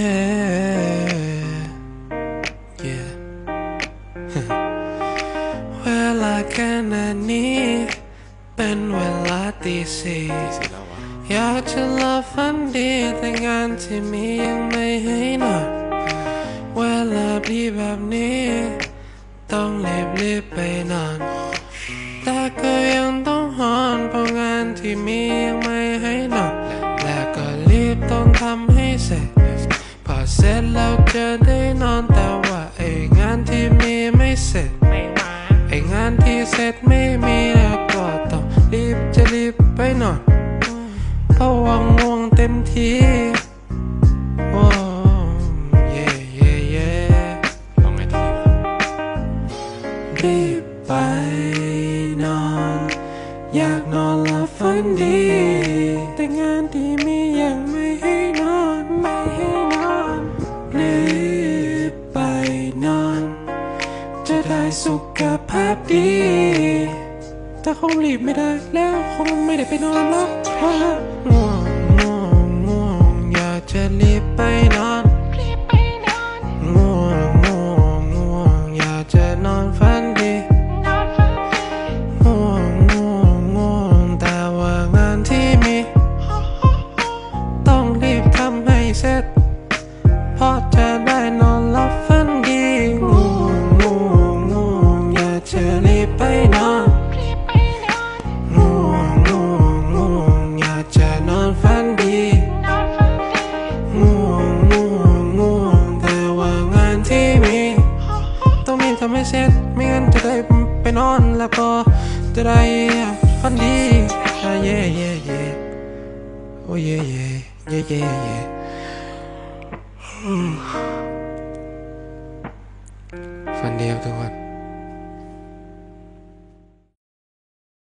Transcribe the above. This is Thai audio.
เอ๊ะ yeah เวลาแค่นั้นนี้เป็นเวลาตีสี่อยากจะหลับฝันดีแต่งานที่มียังไม่ให้นอนเวลาดีแบบนี้ ต้องรีบรีบไปนอนแต่ก็ยังต้องหอนเพราะงานที่มียังไม่ให้นอนและก็รีบต้องทำให้เสร็จ เสร็จแล้วจะได้นอนแต่ว่าไอ้งานที่มีไม่เสร็จไม่มาไอ้งานที่เสร็จไม่มีแล้วก็ต้องรีบจะรีบไปนอนเพราะว่าง่วงเต็มทีโอ้เย่เย่เย่ลองไงทีวะรีบไปนอน อยากนอนหลับฝันดี สุขภาพดีถ้าคงรีบไม่ได้แล้วคงไม่ได้ไปนอนหรอกเพราะง่วงง่วงง่วงอยากจะรีบไปนอน เย่เย่เย่เย่เย่อืมฝันดีครับทุกคน